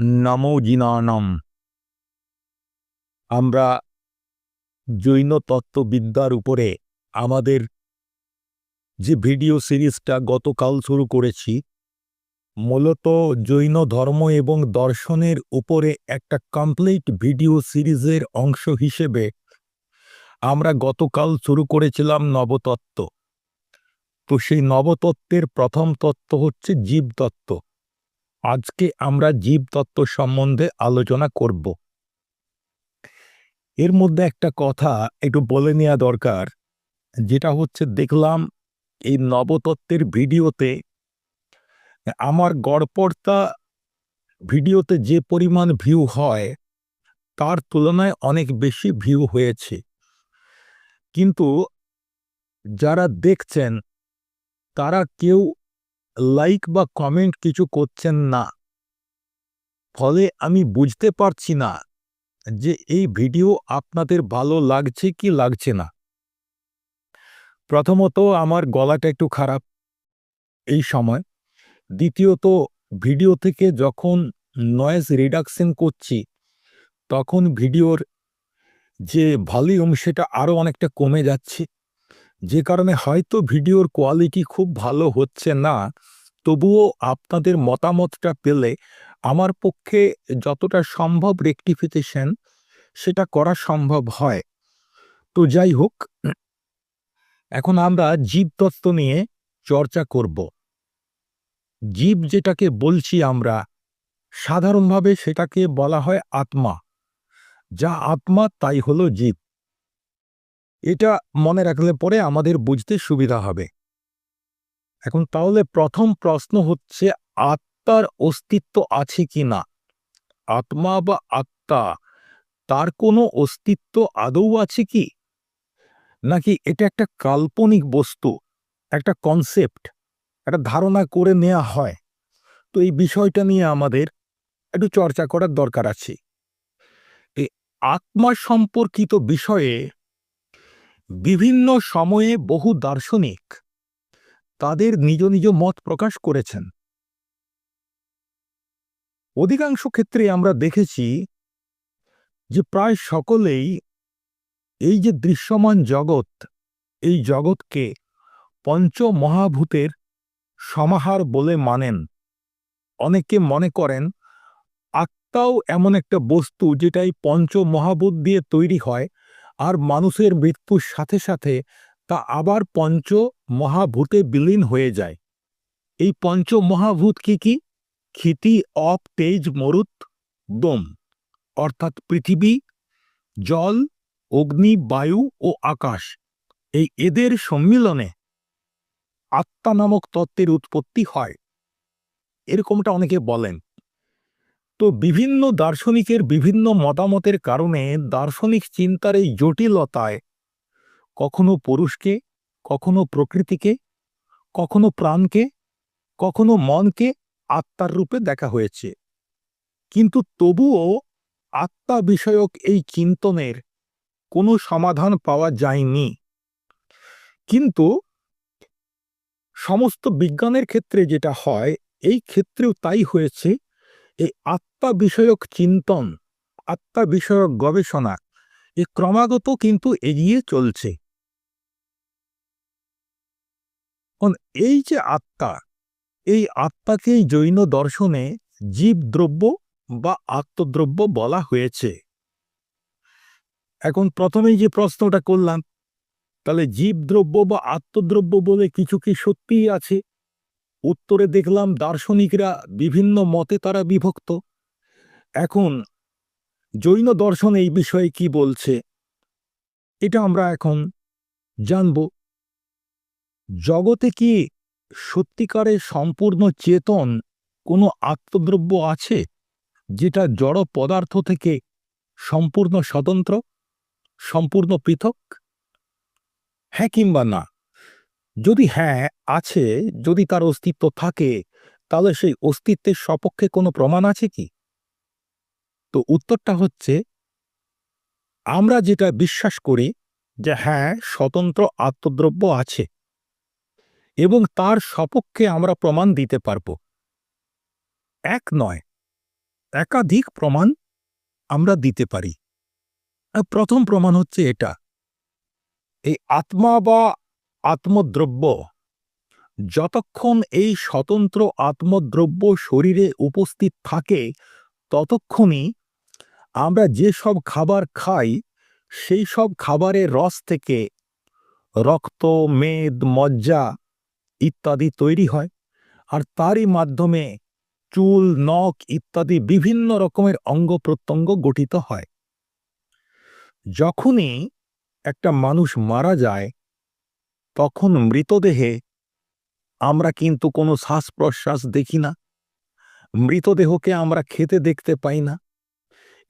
নমো জিনানম। আমরা জৈন তত্ত্ববিদ্যার উপরে আমাদের যে ভিডিও সিরিজটা গতকাল শুরু করেছি, মূলত জৈন ধর্ম এবং দর্শনের উপরে একটা কমপ্লিট ভিডিও সিরিজের অংশ হিসেবে আমরা গতকাল শুরু করেছিলাম নবতত্ত্ব। তো সেই নবতত্ত্বের প্রথম তত্ত্ব হচ্ছে জীবতত্ত্ব। আজকে আমরা জীবতত্ত্ব সম্বন্ধে আলোচনা করব। এর মধ্যে একটা কথা একটু বলে নেওয়া দরকার, যেটা হচ্ছে দেখলাম এই নবতত্ত্বের ভিডিওতে, আমার গড়পড়তা ভিডিওতে যে পরিমাণ ভিউ হয়, তার তুলনায় অনেক বেশি ভিউ হয়েছে। কিন্তু যারা দেখছেন, তারা কেউ লাইক বা কমেন্ট কিছু করছেন না। ফলে আমি বুঝতে পারছি না যে এই ভিডিও আপনাদের ভালো লাগছে কি লাগছে না। প্রথমত আমার গলাটা একটু খারাপ এই সময়। দ্বিতীয়ত ভিডিও থেকে যখন নয়েজ রিডাকশন করছি, তখন ভিডিওর যে ভলিউম সেটা আরও অনেকটা কমে যাচ্ছে। যে কারণে হয়তো ভিডিওর কোয়ালিটি খুব ভালো হচ্ছে না, তবুও আপনাদের মতামতটা পেলে আমার পক্ষে যতটা সম্ভব রেকটিফিকেশন সেটা করা সম্ভব হয়। তো যাই হোক, এখন আমরা জীবতত্ত্ব নিয়ে চর্চা করব। জীব যেটাকে বলছি আমরা, সাধারণভাবে সেটাকে বলা হয় আত্মা। যা আত্মা তাই হলো জীব। এটা মনে রাখলে পরে আমাদের বুঝতে সুবিধা হবে। এখন তাহলে প্রথম প্রশ্ন হচ্ছে, আত্মার অস্তিত্ব আছে কি না? আত্মা বা আত্মা, তার কোনো অস্তিত্ব আদৌ আছে কি? নাকি এটা একটা কাল্পনিক বস্তু, একটা কনসেপ্ট একটা ধারণা করে নেওয়া হয়? তো এই বিষয়টা নিয়ে আমাদের একটু চর্চা করার দরকার আছে। এই আত্মা সম্পর্কিত বিষয়ে বিভিন্ন সময়ে বহু দার্শনিক তাদের নিজ নিজ মত প্রকাশ করেছেন। অধিকাংশ ক্ষেত্রে আমরা দেখেছি যে প্রায় সকলেই এই যে দৃশ্যমান জগৎ, এই জগৎকে পঞ্চ মহাভূতের সমাহার বলে মানেন। অনেকে মনে করেন, আত্মাও এমন একটা বস্তু যেটা এই পঞ্চ মহাভূত দিয়ে তৈরি হয় আর মানুষের মৃত্যুর সাথে সাথে তা আবার পঞ্চ মহাভূতে বিলীন হয়ে যায়। এই পঞ্চ মহাভূত কি কি? ক্ষিতি, অপ, তেজ, মরুত, দম। অর্থাৎ পৃথিবী, জল, অগ্নি, বায়ু ও আকাশ। এই এদের সম্মিলনে আত্মা নামক তত্ত্বের উৎপত্তি হয়। এরকমটা অনেকে বলেন। তো বিভিন্ন দার্শনিকের বিভিন্ন মতামতের কারণে দার্শনিক চিন্তার এই জটিলতায় কখনো পুরুষকে, কখনো প্রকৃতিকে, কখনো প্রাণকে, কখনো মনকে আত্মার রূপে দেখা হয়েছে। কিন্তু তবুও আত্মা বিষয়ক এই চিন্তনের কোনো সমাধান পাওয়া যায়নি। কিন্তু সমস্ত বিজ্ঞানের ক্ষেত্রে যেটা হয়, এই ক্ষেত্রেও তাই হয়েছে এই আত্মা বিষয়ক চিন্তন আত্মা বিষয়ক গবেষণা, এ ক্রমাগত কিন্তু এগিয়ে চলছে। এই যে আত্মা, এই আত্মাকেই জৈন দর্শনে জীবদ্রব্য বা আত্মদ্রব্য বলা হয়েছে। এখন প্রথমেই যে প্রশ্নটা করলাম, তাহলে জীবদ্রব্য বা আত্মদ্রব্য বলে কিছু কি সত্যিই আছে? উত্তরে দেখলাম দার্শনিকরা বিভিন্ন মতে তারা বিভক্ত। এখন জৈন দর্শন এই বিষয়ে কি বলছে, এটা আমরা এখন জানব। জগতে কি সত্যিকারে সম্পূর্ণ চেতন কোনো আত্মদ্রব্য আছে, যেটা জড় পদার্থ থেকে সম্পূর্ণ স্বতন্ত্র, সম্পূর্ণ পৃথক? হ্যাঁ কিংবা না? যদি হ্যাঁ আছে, যদি তার অস্তিত্ব থাকে, তাহলে সেই অস্তিত্বের সপক্ষে কোনো প্রমাণ আছে কি? তো উত্তরটা হচ্ছে, আমরা যেটা বিশ্বাস করি যে হ্যাঁ স্বতন্ত্র আত্মদ্রব্য আছে এবং তার সপক্ষে আমরা প্রমাণ দিতে পারব। এক নয়, একাধিক প্রমাণ আমরা দিতে পারি। প্রথম প্রমাণ হচ্ছে এটা। এই আত্মা বা আত্মদ্রব্য। যতক্ষণ এই স্বতন্ত্র আত্মদ্রব্য শরীরে উপস্থিত থাকে, ততক্ষণই আমরা যেসব খাবার খাই, সেই সব খাবারের রস থেকে রক্ত, মেদ, মজ্জা ইত্যাদি তৈরি হয়। আর তারই মাধ্যমে চুল, নখ ইত্যাদি বিভিন্ন রকমের অঙ্গ প্রত্যঙ্গ গঠিত হয়। যখনই একটা মানুষ মারা যায় তখন মৃতদেহে আমরা কিন্তু কোনো শ্বাস প্রশ্বাস দেখি না। মৃতদেহকে আমরা খেতে দেখতে পাই না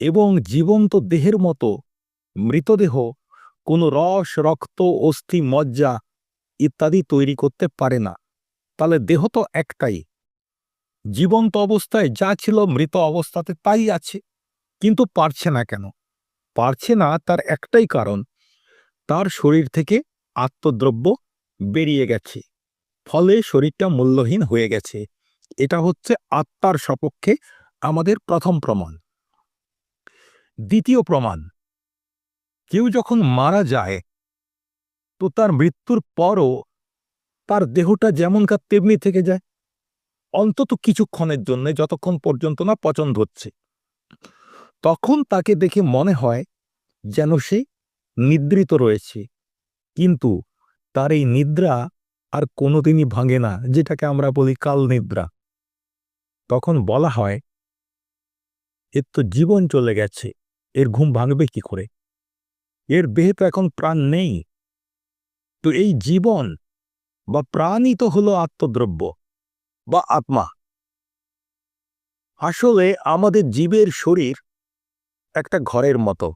এবং জীবন্ত দেহের মতো মৃতদেহ কোনো রস, রক্ত, অস্থি, মজ্জা ইত্যাদি তৈরি করতে পারে না। তাহলে দেহ তো একটাই। জীবন্ত অবস্থায় যা ছিল মৃত অবস্থাতে তাই আছে, কিন্তু পারছে না কেন? পারছে না তার একটাই কারণ, তার শরীর থেকে আত্মদ্রব্য বেরিয়ে গেছে। ফলে শরীরটা মূল্যহীন হয়ে গেছে। এটা হচ্ছে আত্মার সপক্ষে আমাদের প্রথম প্রমাণ। দ্বিতীয় প্রমাণ, কেউ যখন মারা যায়, তো তার মৃত্যুর পরও তার দেহটা যেমনকার তেমনি থেকে যায়। অন্তত কিছুক্ষণের জন্য, যতক্ষণ পর্যন্ত না পছন্দ হচ্ছে তখন তাকে দেখে মনে হয় যেন সে নিদ্রিত রয়েছে। কিন্তু তার এই নিদ্রা আর কোনোদিনই ভাঙে না, যেটাকে আমরা বলি কাল নিদ্রা। তখন বলা হয় এর তো জীবন চলে গেছে, এর ঘুম ভাঙবে কি করে? এর দেহে তো এখন প্রাণ নেই। তো এই জীবন বা প্রাণই তো হলো আত্মদ্রব্য বা আত্মা। আসলে আমাদের জীবের শরীর একটা ঘরের মতো।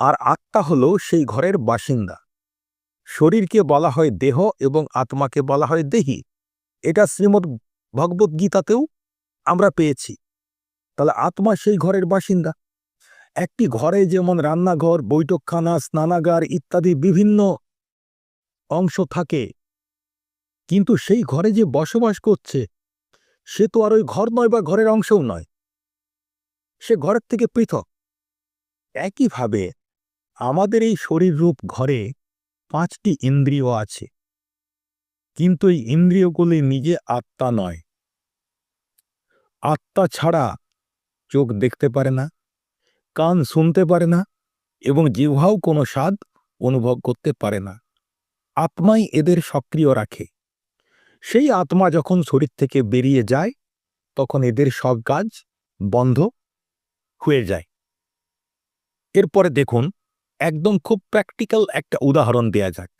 আর আত্মা হলো সেই ঘরের বাসিন্দা। শরীরকে বলা হয় দেহ এবং আত্মাকে বলা হয় দেহি। এটা শ্রীমদ্ ভগবত গীতাতেও আমরা পেয়েছি। তাহলে আত্মা সেই ঘরের বাসিন্দা। একটি ঘরে যেমন রান্নাঘর, বৈঠকখানা, স্নানাগার ইত্যাদি বিভিন্ন অংশ থাকে, কিন্তু সেই ঘরে যে বসবাস করছে, সে তো আর ওই ঘর নয় বা ঘরের অংশও নয়। সে ঘরের থেকে পৃথক। একইভাবে আমাদের এই শরীররূপ ঘরে পাঁচটি ইন্দ্রিয় আছে। কিন্তু এই ইন্দ্রিয়গুলি নিজে আত্মা নয়। আত্মা ছাড়া চোখ দেখতে পারে না, কান শুনতে পারে না এবং জিহ্বাও কোনো স্বাদ অনুভব করতে পারে না। আত্মাই এদের সক্রিয় রাখে। সেই আত্মা যখন শরীর থেকে বেরিয়ে যায়, তখন এদের সব কাজ বন্ধ হয়ে যায়। এরপরে দেখুন একদম খুব প্র্যাকটিক্যাল একটা উদাহরণ দেয়া যাক।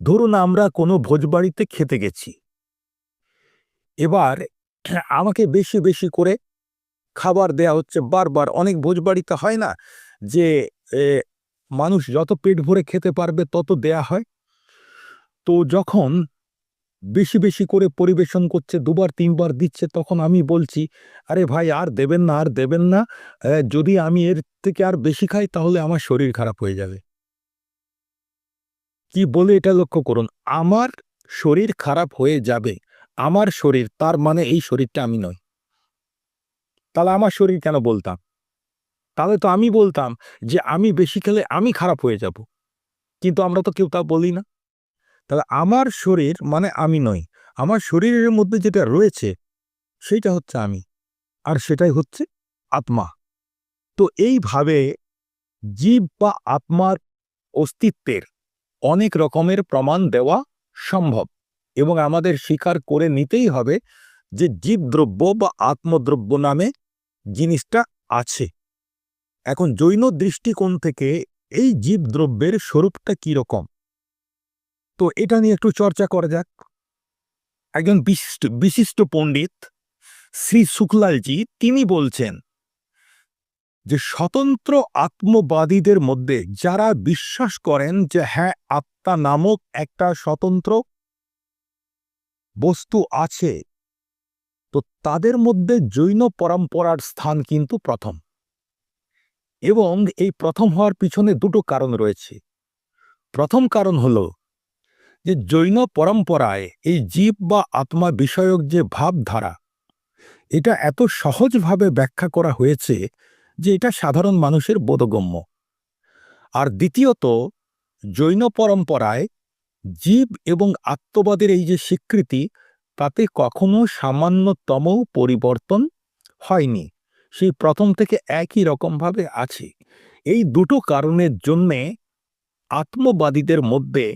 ধরুন আমরা কোনো ভোজবাড়িতে খেতে গেছি। এবার আমাকে বেশি বেশি করে খাবার দেয়া হচ্ছে বারবার। অনেক ভোজবাড়িতে হয় না যে মানুষ যত পেট ভরে খেতে পারবে তত দেয়া হয়। তো যখন বেশি বেশি করে পরিবেশন করছে, দুবার তিনবার দিচ্ছে, তখন আমি বলছি, আরে ভাই, আর দেবেন না, আর দেবেন না। যদি আমি এর থেকে আর বেশি খাই, তাহলে আমার শরীর খারাপ হয়ে যাবে। কি বলে এটা লক্ষ্য করুন, আমার শরীর খারাপ হয়ে যাবে, আমার শরীর, তার মানে এই শরীরটা আমি নই। তাহলে আমার শরীর কেন বলতাম? তাহলে তো আমি বলতাম যে, আমি বেশি খেলে আমি খারাপ হয়ে যাব। কিন্তু আমরা তো কেউ তা বলি না। তাহলে আমার শরীর মানে আমি নই। আমার শরীরের মধ্যে যেটা রয়েছে, সেটা হচ্ছে আমি। আর সেটাই হচ্ছে আত্মা। তো এইভাবে জীব বা আত্মার অস্তিত্বের অনেক রকমের প্রমাণ দেওয়া সম্ভব। এবং আমাদের স্বীকার করে নিতেই হবে যে জীবদ্রব্য বা আত্মদ্রব্য নামে জিনিসটা আছে। এখন জৈন দৃষ্টিকোণ থেকে এই জীবদ্রব্যের স্বরূপটা কি রকম তো এটা নিয়ে একটু চর্চা করা যাক। একজন বিশিষ্ট বিশিষ্ট পণ্ডিত শ্রী শুক্লালজি তিনি বলছেন যে, স্বতন্ত্র আত্মবাদীদের মধ্যে যারা বিশ্বাস করেন যে হ্যাঁ আত্মা নামক একটা স্বতন্ত্র বস্তু আছে, তো তাদের মধ্যে জৈন পরম্পরার স্থান কিন্তু প্রথম। এবং এই প্রথম হওয়ার পিছনে দুটো কারণ রয়েছে। প্রথম কারণ হল যে জৈন পরম্পরায় এই জীব বা আত্মা বিষয়ক যে ভাবধারা, এটা এত সহজভাবে ব্যাখ্যা করা হয়েছে যে এটা সাধারণ মানুষের বোধগম্য। আর দ্বিতীয়ত, জৈন পরম্পরায় জীব এবং আত্মবাদের এই যে স্বীকৃতি, তাতে কখনো সামান্যতম পরিবর্তন হয়নি। সেই প্রথম থেকে একই রকমভাবে আছে। এই দুটো কারণের জন্যে আত্মবাদীদের মধ্যে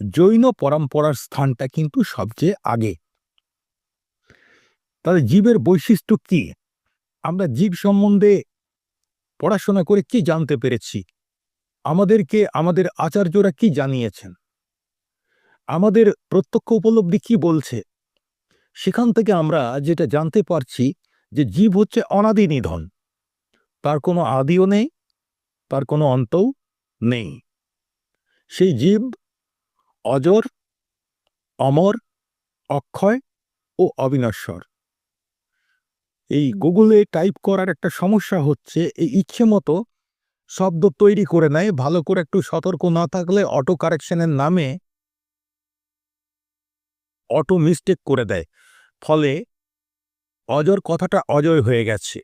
জৈন পরম্পরার স্থানটা কিন্তু সবচেয়ে আগে। তাহলে জীবের বৈশিষ্ট্য কি? আমরা জীব সম্বন্ধে পড়াশোনা করে কি জানতে পেরেছি? আমাদেরকে, আমাদের আচার্যরা কি জানিয়েছেন? আমাদের প্রত্যক্ষ উপলব্ধি কি বলছে? সেখান থেকে আমরা যেটা জানতে পারছি যে জীব হচ্ছে অনাদি নিধন। তার কোনো আদিও নেই, তার কোনো অন্তও নেই। সেই জীব অজর, অমর, অক্ষয় ও অবিনশ্বর। এই গুগলে টাইপ করার একটা সমস্যা হচ্ছে এই ইচ্ছে মতো শব্দ তৈরি করে নেয়, ভালো করে একটু সতর্ক না থাকলে অটো কারেকশনের নামে অটো মিস্টেক করে দেয়। ফলে অজর কথাটা অজয় হয়ে গেছে।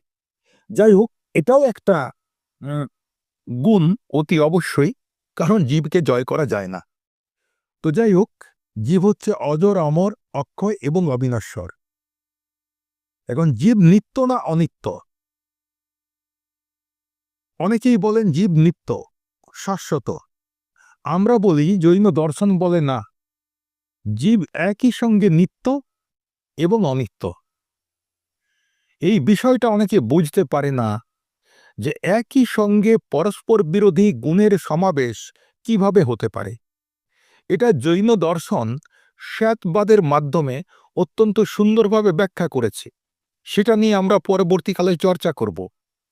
যাই হোক, এটাও একটা গুণ অতি অবশ্যই, কারণ জীবকে জয় করা যায় না। তো যাই হোক জীব হচ্ছে অজর, অমর, অক্ষয় এবং অবিনশ্বর। এখন জীব নিত্য না অনিত্য? অনেকেই বলেন জীব নিত্য, শাশ্বত। আমরা বলি জৈন দর্শন বলে না। জীব একই সঙ্গে নিত্য এবং অনিত্য। এই বিষয়টা অনেকে বুঝতে পারে না যে একই সঙ্গে পরস্পর বিরোধী গুণের সমাবেশ কীভাবে হতে পারে। এটা জৈন দর্শন শ্বেতবাদের মাধ্যমে অত্যন্ত সুন্দরভাবে ব্যাখ্যা করেছে। সেটা নিয়ে আমরা পরবর্তীকালে চর্চা করব।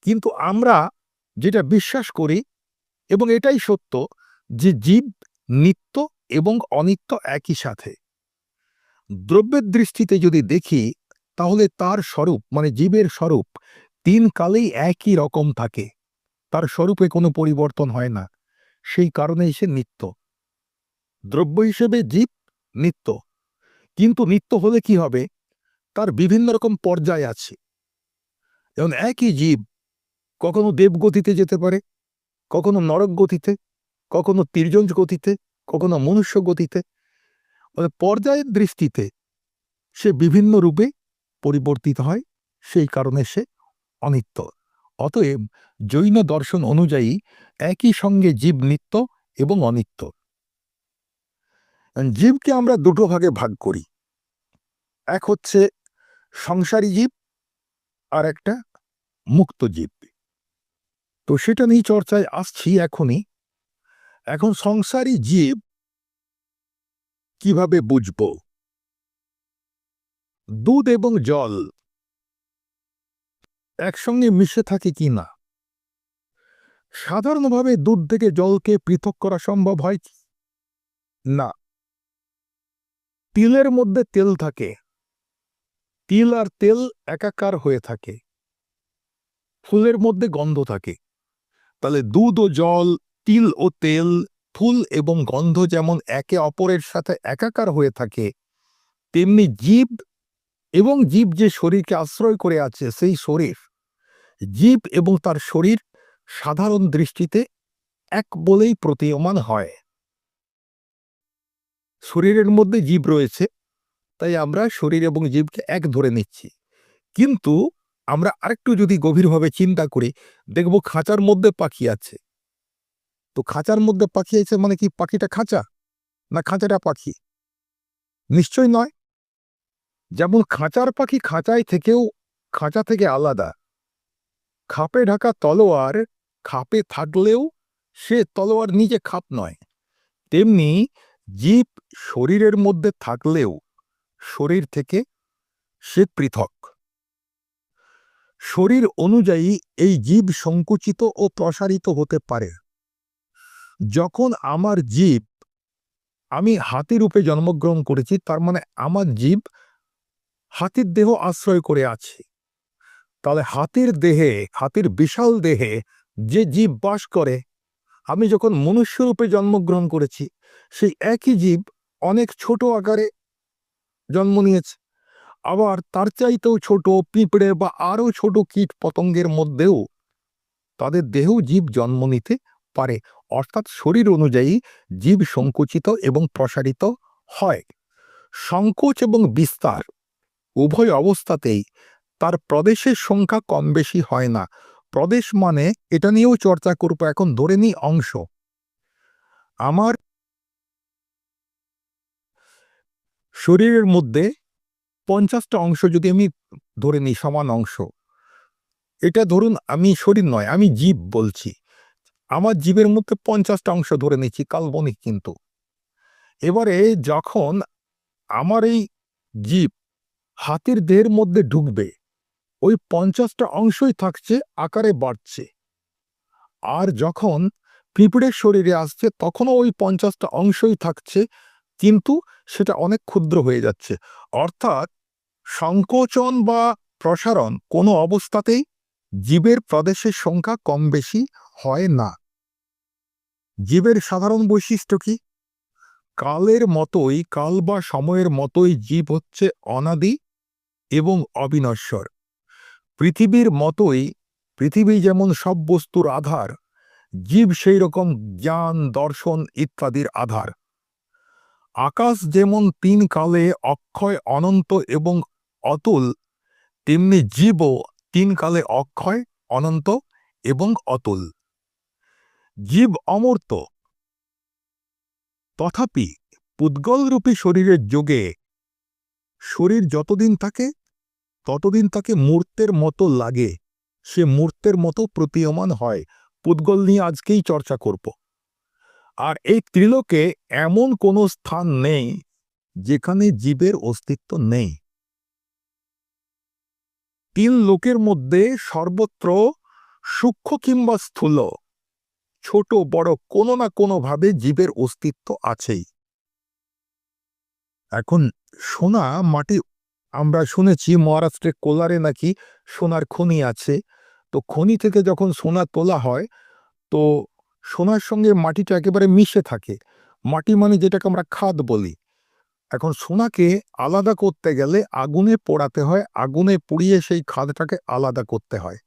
কিন্তু আমরা যেটা বিশ্বাস করি এবং এটাই সত্য যে জীব নিত্য এবং অনিত্য একই সাথে। দ্রব্যের দৃষ্টিতে যদি দেখি, তাহলে তার স্বরূপ মানে জীবের স্বরূপ, তিন কালেই একই রকম থাকে। তার স্বরূপে কোনো পরিবর্তন হয় না। সেই কারণে সে নিত্য। দ্রব্য হিসেবে জীব, নিত্য। কিন্তু নিত্য হলে কি হবে? তার বিভিন্ন রকম পর্যায় আছে। যেমন একই জীব কখনো দেবগতিতে যেতে পারে, কখনো নরক গতিতে, কখনো তির্যঞ্জ গতিতে, কখনো মনুষ্য গতিতে। মানে পর্যায়ের দৃষ্টিতে সে বিভিন্ন রূপে পরিবর্তিত হয়, সেই কারণে সে অনিত্য। অতএব জৈন দর্শন অনুযায়ী একই সঙ্গে জীব, নিত্য এবং অনিত্য। জীবকে আমরা দুটো ভাগে ভাগ করি। এক হচ্ছে সংসারী জীব, আর একটা মুক্ত জীব। তো সেটা নিয়ে চর্চায় আসছি এখনই। এখন সংসারী জীব কীভাবে বুঝব? দুধ এবং জল একসঙ্গে মিশে থাকে কি না? সাধারণভাবে দুধ থেকে জলকে পৃথক করা সম্ভব হয়? না। তিলের মধ্যে তেল থাকে। তিল আর তেল একাকার হয়ে থাকে। ফুলের মধ্যে গন্ধ থাকে। তাহলে দুধ ও জল, তিল ও তেল, ফুল এবং গন্ধ যেমন একে অপরের সাথে একাকার হয়ে থাকে, তেমনি জীব এবং জীব যে শরীরকে আশ্রয় করে আছে সেই শরীর, জীব এবং তার শরীর সাধারণ দৃষ্টিতে এক বলেই প্রতীয়মান হয়। শরীরের মধ্যে জীব রয়েছে, তাই আমরা শরীর এবং জীবকে এক ধরে নিচ্ছি। কিন্তু আমরা আরেকটু যদি গভীরভাবে চিন্তা করি, দেখব খাঁচার মধ্যে পাখি আছে। তো খাঁচার মধ্যে পাখি আছে মানে কি পাখিটা খাঁচা? না খাঁচাটা পাখি? নিশ্চয় নয়। যেমন খাঁচার পাখি খাঁচায় থেকেও, খাঁচা থেকে আলাদা। খাপে ঢাকা তলোয়ার খাপে থাকলেও সে তলোয়ার নিজে খাপ নয়। তেমনি জীব শরীরের মধ্যে থাকলেও শরীর থেকে সে পৃথক। শরীর অনুযায়ী এই জীব সংকুচিত ও প্রসারিত হতে পারে। যখন আমার জীব, আমি হাতি রূপে জন্মগ্রহণ করেছি, তার মানে আমার জীব হাতির দেহ আশ্রয় করে আছে। তাহলে হাতির দেহে, হাতির বিশাল দেহে যে জীব বাস করে, আমি যখন মনুষ্য রূপে জন্মগ্রহণ করেছি, সেই একই জীব অনেক ছোট আকারে জন্ম নিয়েছে। আবার তার চাইতেও ছোট পিঁপড়ে বা আরও ছোট কীট পতঙ্গের মধ্যেও তাদের দেহ জীব জন্ম নিতে পারে। অর্থাৎ শরীর অনুযায়ী জীব সংকুচিত এবং প্রসারিত হয়। সংকোচ এবং বিস্তার উভয় অবস্থাতেই তার প্রদেশের সংখ্যা কম বেশি হয় না। প্রদেশ মানে এটা নিয়েও চর্চা করব এখন ধরে নিই অংশ। আমার শরীরের মধ্যে পঞ্চাশটা অংশ যদি আমি ধরে নিই, সমান অংশ, এটা ধরুন আমি শরীর নয়, আমি জীব বলছি। আমার জীবের মধ্যে পঞ্চাশটা অংশ ধরে নিচ্ছি, কাল্পনিক কিন্তু। এবারে যখন আমার এই জীব হাতির দেহের মধ্যে ঢুকবে, ওই পঞ্চাশটা অংশই থাকছে, আকারে বাড়ছে। আর যখন পিঁপড়ের শরীরে আসছে, তখনও ওই পঞ্চাশটা অংশই থাকছে, কিন্তু সেটা অনেক ক্ষুদ্র হয়ে যাচ্ছে। অর্থাৎ সংকোচন বা প্রসারণ কোনো অবস্থাতেই জীবের প্রদেশের সংখ্যা কম বেশি হয় না। জীবের সাধারণ বৈশিষ্ট্য কি? কালের মতোই, কাল বা সময়ের মতোই জীব হচ্ছে অনাদি এবং অবিনশ্বর। পৃথিবীর মতোই, পৃথিবী যেমন সব বস্তুর আধার, জীব সেই রকম জ্ঞান, দর্শন ইত্যাদির আধার। আকাশ যেমন তিন কালে অক্ষয় অনন্ত এবং অতুল, তেমনি জীবও তিন কালে অক্ষয়, অনন্ত এবং অতুল। জীব অমূর্ত। তথাপি পুদ্গলরূপী শরীরের যোগে শরীর যতদিন থাকে, ততদিন তাকে মূর্তের মতো লাগে। সে মূর্তের মতো প্রতীয়মান হয়। পুদ্গল নিয়ে আজকেই চর্চা করব। আর এই ত্রিলোকে এমন কোনো স্থান নেই যেখানে জীবের অস্তিত্ব নেই। তিন লোকের মধ্যে সর্বত্র সূক্ষ্ম কিংবা স্থূল, ছোট, বড় কোনো না কোনোভাবে জীবের অস্তিত্ব আছেই। এখন সোনা মাটি, আমরা শুনেছি মহারাষ্ট্রের কোলারে নাকি সোনার খনি আছে। তো খনি থেকে যখন সোনা তোলা হয়, তো সোনার সঙ্গে মাটিটা একেবারে মিশে থাকে। মাটি মানে যেটাকে আমরা খাদ বলি। এখন সোনাকে আলাদা করতে গেলে আগুনে পোড়াতে হয়, আগুনে পুড়িয়ে সেই খাদটাকে আলাদা করতে হয়।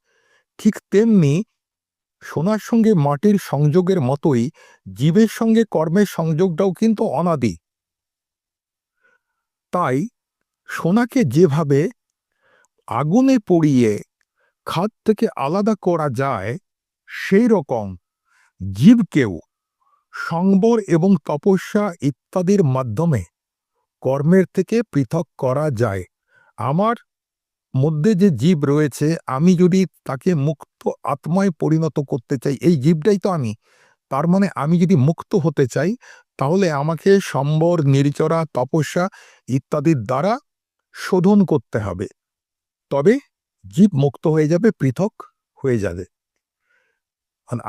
ঠিক তেমনি সোনার সঙ্গে মাটির সংযোগের মতোই জীবের সঙ্গে কর্মের সংযোগটাও কিন্তু অনাদি। তাই সোনাকে যেভাবে আগুনে পড়িয়ে খাদ থেকে আলাদা করা যায়, সেই রকম জীবকেও সংবর এবং তপস্যা ইত্যাদির মাধ্যমে কর্মের থেকে পৃথক করা যায়। আমার মধ্যে যে জীব রয়েছে, আমি যদি তাকে মুক্ত আত্মায় পরিণত করতে চাই, এই জীবটাই তো আমি, তার মানে আমি যদি মুক্ত হতে চাই, তাহলে আমাকে সম্বর, নির্জরা, তপস্যা ইত্যাদির দ্বারা শোধন করতে হবে। তবে জীব মুক্ত হয়ে যাবে, পৃথক হয়ে যাবে।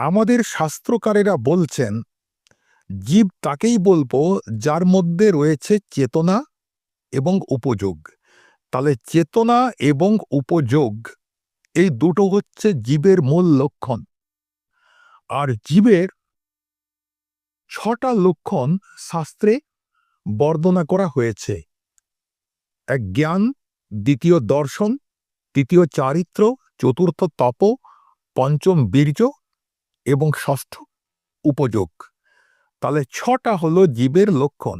আমাদের শাস্ত্রকারেরা বলছেন, জীব তাকেই বলব যার মধ্যে রয়েছে চেতনা এবং উপযোগ। তাহলে চেতনা এবং উপযোগ, এই দুটো হচ্ছে জীবের মূল লক্ষণ। আর জীবের ছটা লক্ষণ শাস্ত্রে বর্ণনা করা হয়েছে। এক জ্ঞান, দ্বিতীয় দর্শন, তৃতীয় চারিত্র, চতুর্থ তপ, পঞ্চম বীর্য এবং ষষ্ঠ উপযোগ। তাহলে ছটা হলো জীবের লক্ষণ।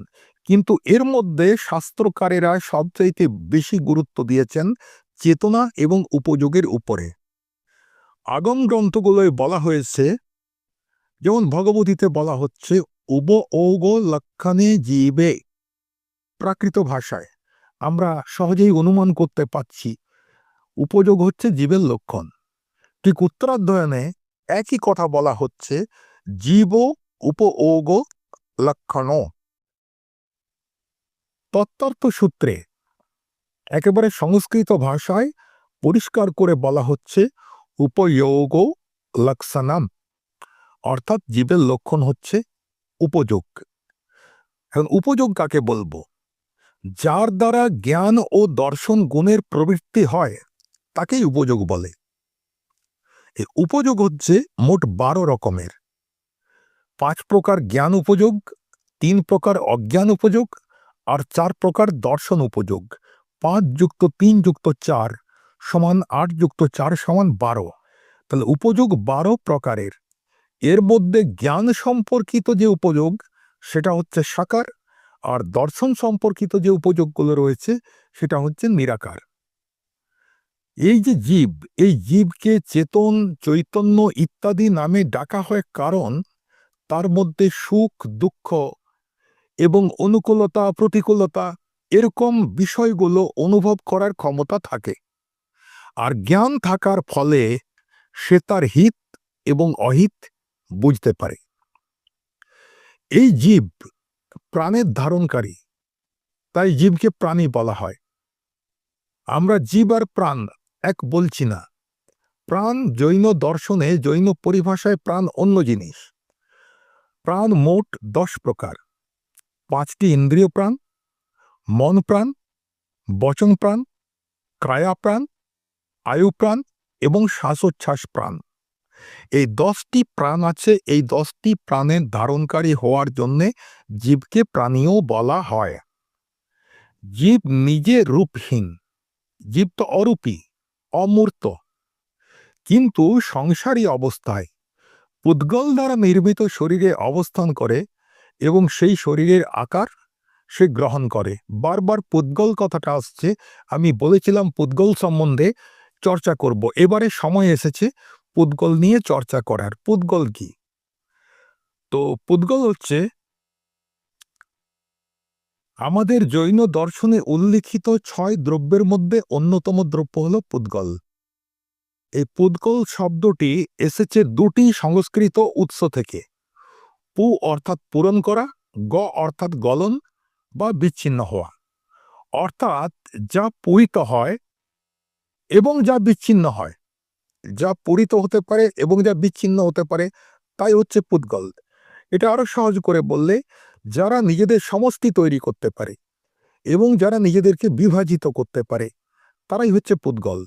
কিন্তু এর মধ্যে শাস্ত্রকারেরা সবচাইতে বেশি গুরুত্ব দিয়েছেন চেতনা এবং উপযোগের উপরে। আগম গ্রন্থগুলোয় বলা হয়েছে, যেমন ভগবতীতে বলা হচ্ছে, উব ঔগ লক্ষণে জীবে। প্রাকৃত ভাষায়। আমরা সহজেই অনুমান করতে পাচ্ছি উপযোগ হচ্ছে জীবের লক্ষণ। ঠিক উত্তরাধ্যয়নে একই কথা বলা হচ্ছে, জীব উপ লক্ষণ। তত্ত্বার্থ সূত্রে, একেবারে সংস্কৃত ভাষায় পরিষ্কার করে বলা হচ্ছে উপয়োগ লক্ষণাম, অর্থাৎ জীবের লক্ষণ হচ্ছে উপযোগ। এখন উপযোগ কাকে বলব? যার দ্বারা জ্ঞান ও দর্শন গুণের প্রবৃত্তি হয়, তাকেই উপযোগ বলে। এই উপযোগ হচ্ছে মোট বারো রকমের। পাঁচ প্রকার জ্ঞান উপযোগ, তিন প্রকার অজ্ঞান উপযোগ, আর চার প্রকার দর্শন উপযোগ। পাঁচ যুক্ত তিন যুক্ত চার সমান আট যুক্ত চার সমান বারো। তাহলে উপযোগ বারো প্রকারের। এর মধ্যে জ্ঞান সম্পর্কিত যে উপযোগ, সেটা হচ্ছে সাকার, আর দর্শন সম্পর্কিত যে উপযোগগুলো রয়েছে, সেটা হচ্ছে নিরাকার। এই যে জীব, এই জীবকে চেতন, চৈতন্য ইত্যাদি নামে ডাকা হয় কারণ তার মধ্যে সুখ, দুঃখ এবং অনুকূলতা, প্রতিকূলতা এরকম বিষয়গুলো অনুভব করার ক্ষমতা থাকে। আর জ্ঞান থাকার ফলে সে তার হিত এবং অহিত বুঝতে পারে। এই জীব প্রাণের ধারণকারী, তাই জীবকে প্রাণী বলা হয়। আমরা জীব আর প্রাণ এক বলছি না। প্রাণ জৈন দর্শনে জৈন পরিভাষায় প্রাণ অন্য জিনিস। প্রাণ মোট দশ প্রকার। পাঁচটি ইন্দ্রিয় প্রাণ, মন প্রাণ, বচন প্রাণ, ক্রায়া প্রাণ, আয়ু প্রাণ এবং শ্বাসোচ্ছ্বাস প্রাণ। এই দশটি প্রাণ আছে, এই দশটি প্রাণের ধারণকারী হওয়ার জন্যে জীবকে প্রাণীও বলা হয়। জীব নিজে রূপহীন, জীব তো অরূপী। অমূর্ত। কিন্তু সংসারী অবস্থায় পুদ্গল দ্বারা নির্মিত শরীরে অবস্থান করে এবং সেই শরীরের আকার সে গ্রহণ করে। বারবার পুদ্গল কথাটা আসছে, আমি বলেছিলাম পুদ্গল সম্বন্ধে চর্চা করব। এবারে সময় এসেছে পুদ্গল নিয়ে চর্চা করার। পুদ্গল কি? তো পুদ্গল হচ্ছে আমাদের জৈন দর্শনে উল্লিখিত ছয় দ্রব্যের মধ্যে অন্যতম দ্রব্য হল পুদ্গল। এই পুদ্গল শব্দটি এসেছে দুটি সংস্কৃত উৎস থেকে। পু অর্থাৎ পূরণ করা, গ অর্থাৎ গলন বা বিচ্ছিন্ন হওয়া। অর্থাৎ যা পূরিত হয় এবং যা বিচ্ছিন্ন হয়। যা পূরিত হতে পারে এবং যা বিচ্ছিন্ন হতে পারে, তাই হচ্ছে পুদ্গল। এটা আরও সহজ করে বললে যারা নিজেদের সমষ্টি তৈরি করতে পারে এবং যারা নিজেদেরকে বিভাজিত করতে পারে, তারাই হচ্ছে পুদ্গল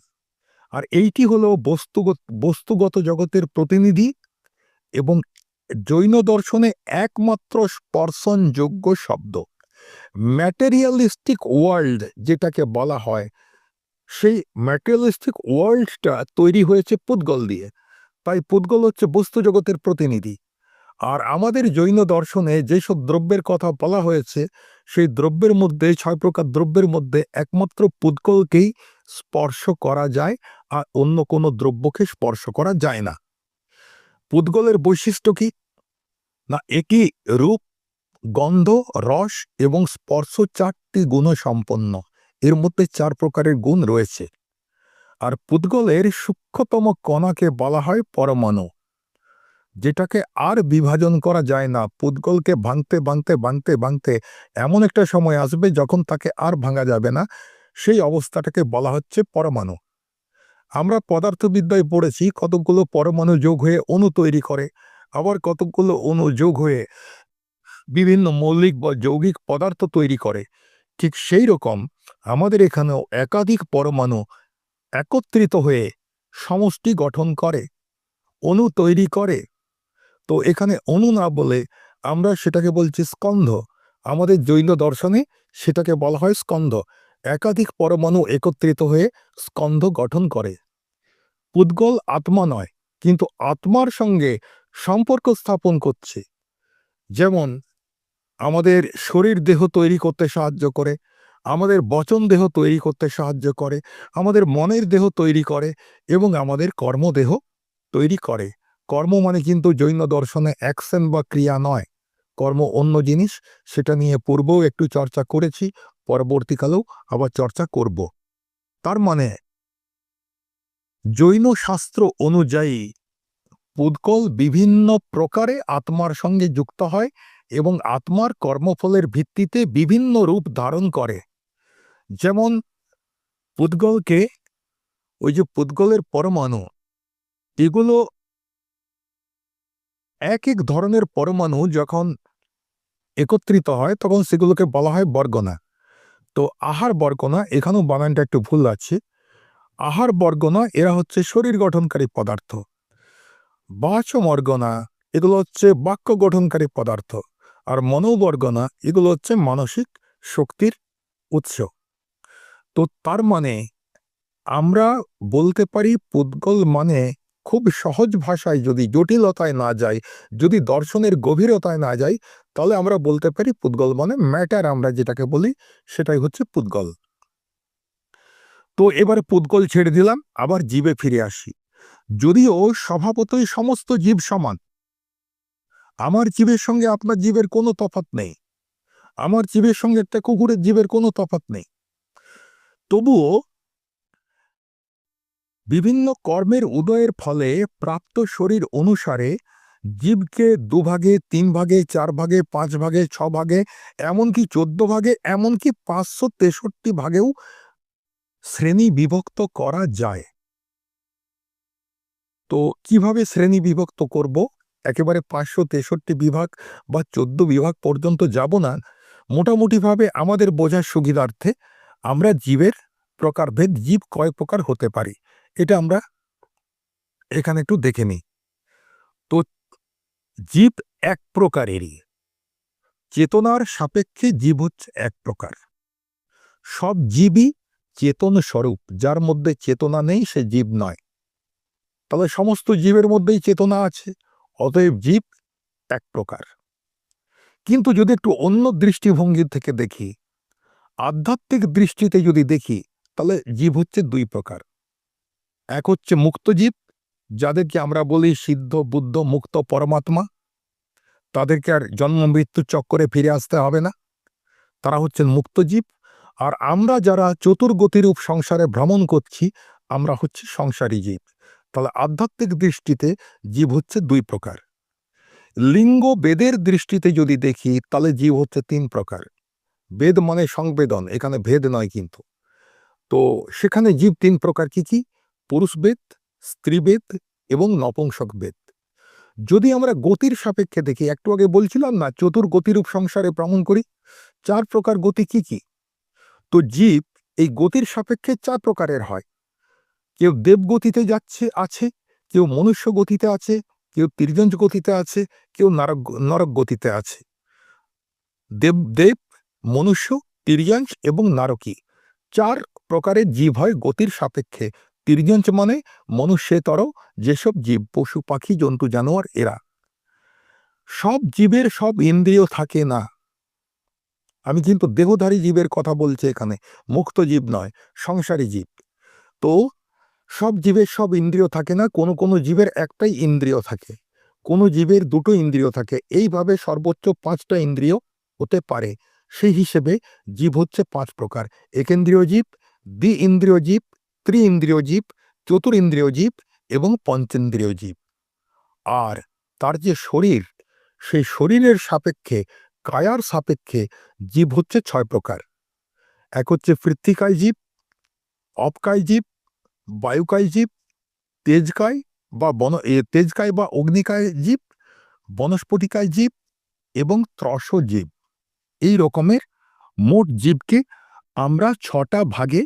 আর এইটি হলো বস্তুগত বস্তুগত জগতের প্রতিনিধি এবং জৈন দর্শনে একমাত্র স্পর্শনযোগ্য শব্দ। ম্যাটেরিয়ালিস্টিক ওয়ার্ল্ড যেটাকে বলা হয়, সেই ম্যাটেরিয়ালিস্টিক ওয়ার্ল্ডটা তৈরি হয়েছে পুদ্গল দিয়ে। তাই পুদ্গল হচ্ছে বস্তু জগতের প্রতিনিধি। আর আমাদের জৈন দর্শনে যেসব দ্রব্যের কথা বলা হয়েছে, সেই দ্রব্যের মধ্যে, ছয় প্রকার দ্রব্যের মধ্যে একমাত্র পুদ্গলকেই স্পর্শ করা যায় আর অন্য কোনো দ্রব্যকে স্পর্শ করা যায় না। পুদ্গলের বৈশিষ্ট্য কি? না, একই রূপ, গন্ধ, রস এবং স্পর্শ চারটি গুণসম্পন্ন এর মধ্যে চার প্রকারের গুণ রয়েছে। আর পুদ্গলের সূক্ষ্মতম কণাকে বলা হয় পরমাণু। যেটাকে আর বিভাজন করা যায় না। পুদ্গলকে ভাঙতে ভাঙতে ভাঙতে ভাঙতে এমন একটা সময় আসবে যখন তাকে আর ভাঙা যাবে না। সেই অবস্থাটাকে বলা হচ্ছে পরমাণু। আমরা পদার্থবিদ্যায় পড়েছি, কতকগুলো পরমাণু যোগ হয়ে অণু তৈরি করে। আবার কতকগুলো অণু যোগ হয়ে বিভিন্ন মৌলিক বা যৌগিক পদার্থ তৈরি করে। ঠিক সেই রকম আমাদের এখানেও একাধিক পরমাণু একত্রিত হয়ে সমষ্টি গঠন করে, অণু তৈরি করে। তো এখানে অণু না বলে আমরা সেটাকে বলছি স্কন্ধ। আমাদের জৈন দর্শনে সেটাকে বলা হয় স্কন্ধ। একাধিক পরমাণু একত্রিত হয়ে স্কন্ধ গঠন করে। পুদ্গল আত্মা নয়, কিন্তু আত্মার সঙ্গে সম্পর্ক স্থাপন করছে। যেমন, আমাদের শরীর দেহ তৈরি করতে সাহায্য করে, আমাদের বচন দেহ তৈরি করতে সাহায্য করে, আমাদের মনের দেহ তৈরি করে এবং আমাদের কর্মদেহ তৈরি করে। কর্ম মানে কিন্তু জৈন দর্শনে অ্যাকশন বা ক্রিয়া নয়। কর্ম অন্য জিনিস, সেটা নিয়ে পূর্বেও একটু চর্চা করেছি, পরবর্তীকালেও আবার চর্চা করব। তার মানে জৈন শাস্ত্র অনুযায়ী পুদ্কল বিভিন্ন প্রকারে আত্মার সঙ্গে যুক্ত হয় এবং আত্মার কর্মফলের ভিত্তিতে বিভিন্ন রূপ ধারণ করে। যেমন পুদ্গলকে ওই যে পুদ্গলের পরমাণু, এগুলো এক এক ধরনের পরমাণু যখন একত্রিত হয়, তখন সেগুলোকে বলা হয় বর্গনা। তো আহার বর্গনা, এখানেও বানানটা একটু ভুল আছে। আহার বর্গনা, এরা হচ্ছে শরীর গঠনকারী পদার্থ। বাচমর্গনা, এগুলো হচ্ছে বাক্য গঠনকারী পদার্থ। আর মনোবর্গনা, এগুলো হচ্ছে মানসিক শক্তির উৎস। তো তার মানে আমরা বলতে পারি, পুদ্গল মানে খুব সহজ ভাষায় যদি জটিলতায় না যায় যদি দর্শনের গভীরতায় না যায় তাহলে আমরা বলতে পারি পুদ্গল মানে ম্যাটার আমরা যেটাকে বলি, সেটাই হচ্ছে পুদ্গল। তো এবারে পুদ্গল ছেড়ে দিলাম, আবার জীবে ফিরে আসি। যদিও স্বভাবতই সমস্ত জীব সমান। আমার জীবের সঙ্গে আপনার জীবের কোনো তফাৎ নেই। আমার জীবের সঙ্গে একটা কুকুরের জীবের কোনো তফাৎ নেই। তবুও বিভিন্ন কর্মের উদয়ের ফলে প্রাপ্ত শরীর অনুসারে জীবকে দুভাগে তিন ভাগে চার ভাগে পাঁচ ভাগে ছ ভাগে এমনকি চোদ্দ ভাগে এমনকি পাঁচশো তেষট্টি ভাগেও শ্রেণি বিভক্ত করা যায়। তো কীভাবে শ্রেণি বিভক্ত করব? একেবারে পাঁচশো তেষট্টি বিভাগ বা চোদ্দ বিভাগ পর্যন্ত যাব না। মোটামুটিভাবে আমাদের বোঝার সুবিধার্থে আমরা জীবের প্রকারভেদ, জীব কয় প্রকার হতে পারি। এটা আমরা এখানে একটু দেখে নিই। তো জীব এক প্রকারেরই। চেতনার সাপেক্ষে জীব হচ্ছে এক প্রকার। সব জীবই চেতন স্বরূপ, যার মধ্যে চেতনা নেই সে জীব নয়। তবে সমস্ত জীবের মধ্যেই চেতনা আছে, অতএব জীব এক প্রকার। কিন্তু যদি একটু অন্য দৃষ্টিভঙ্গি থেকে দেখি, আধ্যাত্মিক দৃষ্টিতে যদি দেখি, তাহলে জীব হচ্ছে দুই প্রকার। এক হচ্ছে মুক্তজীব যাদেরকে আমরা বলি সিদ্ধ, বুদ্ধ, মুক্ত পরমাত্মা। তাদেরকে আর জন্ম মৃত্যু চক্করে ফিরে আসতে হবে না। তারা হচ্ছেন মুক্তজীব আর আমরা যারা চতুর্গতিরূপ সংসারে ভ্রমণ করছি, আমরা হচ্ছে সংসারী জীব। তাহলে আধ্যাত্মিক দৃষ্টিতে জীব হচ্ছে দুই প্রকার। লিঙ্গ বেদের দৃষ্টিতে যদি দেখি, তাহলে জীব হচ্ছে তিন প্রকার। বেদ মানে সংবেদন, এখানে ভেদ নয় কিন্তু। তো সেখানে জীব তিন প্রকার কি কি? পুরুষবেদ, স্ত্রীবেদ এবং নপুংসক বেদ যদি আমরা গতির সাপেক্ষে দেখি, একটু আগে বলছিলাম না চতুর গতিরূপ সংসারে ভ্রমণ করি, চার প্রকার গতি কি কি? তো জীব এই গতির সাপেক্ষে চার প্রকারের হয়। কেউ দেবগতিতে যাচ্ছে, আছে, কেউ মনুষ্য গতিতে আছে, কেউ তির্যঞ্জ গতিতে আছে, কেউ নরক নরক গতিতে আছে। দেব দেব, মনুষ্য, তির্যঞ্জ এবং নারকী, চার প্রকারের জীব হয় গতির সাপেক্ষে। তির্যঞ্চ মানে মনুষ্যেতর যেসব জীব, পশু, পাখি, জন্তু, জানোয়ার, এরা। সব জীবের সব ইন্দ্রিয় থাকে না। আমি কিন্তু দেহধারী জীবের কথা বলছি এখানে, মুক্ত জীব নয়, সংসারী জীব। তো সব জীবের সব ইন্দ্রিয় থাকে না, কোনো কোনো জীবের একটাই ইন্দ্রিয় থাকে। কোনো জীবের দুটো ইন্দ্রিয় থাকে, এইভাবে সর্বোচ্চ পাঁচটা ইন্দ্রিয় হতে পারে। সেই হিসেবে জীব হচ্ছে পাঁচ প্রকার, একেন্দ্রীয় জীব দ্বি ইন্দ্রিয় জীব ত্রি ইন্দ্রিয় জীব চতুর ইন্দ্রিয় জীব এবং পঞ্চেন্দ্রিয় জীব আর তার যে শরীর, সেই শরীরের সাপেক্ষে, কায়ার সাপেক্ষে জীব হচ্ছে ছয় প্রকার। এক হচ্ছে পৃথিকায় জীব অপকায় জীব বায়ুকায় জীব তেজকায় বা বন তেজকায় বা অগ্নিকায় জীব বনস্পতিকায় জীব এবং ত্রস জীব এই রকমের মোট জীবকে আমরা ছটা ভাগে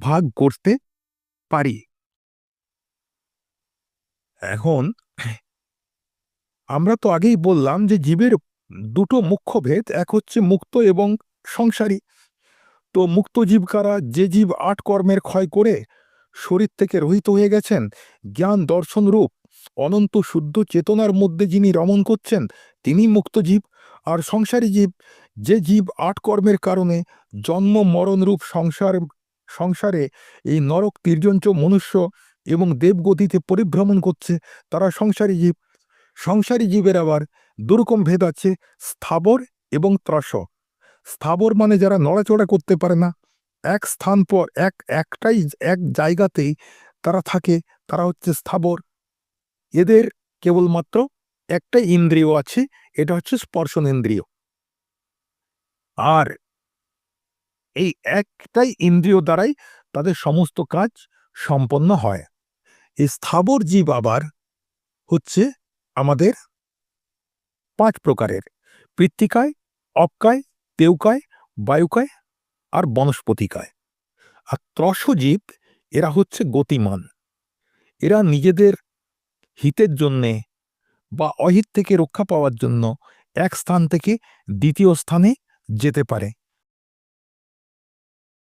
ভাগ করতে পারি। এখন আমরা তো আগেই বললাম যে জীবের দুটো মুখ্য ভেদ, এক হচ্ছে মুক্ত এবং সংসারী। তো মুক্ত জীব কারা? যে জীব আট কর্মের ক্ষয় করে শরীর থেকে রহিত হয়ে গেছেন, জ্ঞান, দর্শন রূপ, অনন্ত শুদ্ধ চেতনার মধ্যে যিনি রমণ করছেন, তিনি মুক্ত জীব। আর সংসারী জীব, যে জীব আট কর্মের কারণে জন্ম, মরণ রূপ, সংসার সংসারে এই নরক তীর্যঞ্চ মনুষ্য এবং দেবগতিতে পরিভ্রমণ করছে, তারা সংসারী জীব, সংসারী জীবের আবার দুরকম ভেদ আছে, স্থাবর এবং ত্রস। স্থাবর মানে যারা নড়াচড়া করতে পারে না। এক স্থান পর এক, একটাই এক জায়গাতেই তারা থাকে, তারা হচ্ছে স্থাবর। এদের কেবলমাত্র একটাই ইন্দ্রিয় আছে, এটা হচ্ছে স্পর্শন ইন্দ্রিয় আর এই একটাই ইন্দ্রিয় দ্বারাই তাদের সমস্ত কাজ সম্পন্ন হয়। এই স্থাবর জীব আবার হচ্ছে আমাদের পাঁচ প্রকারের পৃত্তিকায় অপকায় তেউকায়, বায়ুকায় আর বনস্পতিকায়। আর ত্রসজীব এরা হচ্ছে গতিমান। এরা নিজেদের হিতের জন্যে বা অহিত থেকে রক্ষা পাওয়ার জন্য এক স্থান থেকে দ্বিতীয় স্থানে যেতে পারে।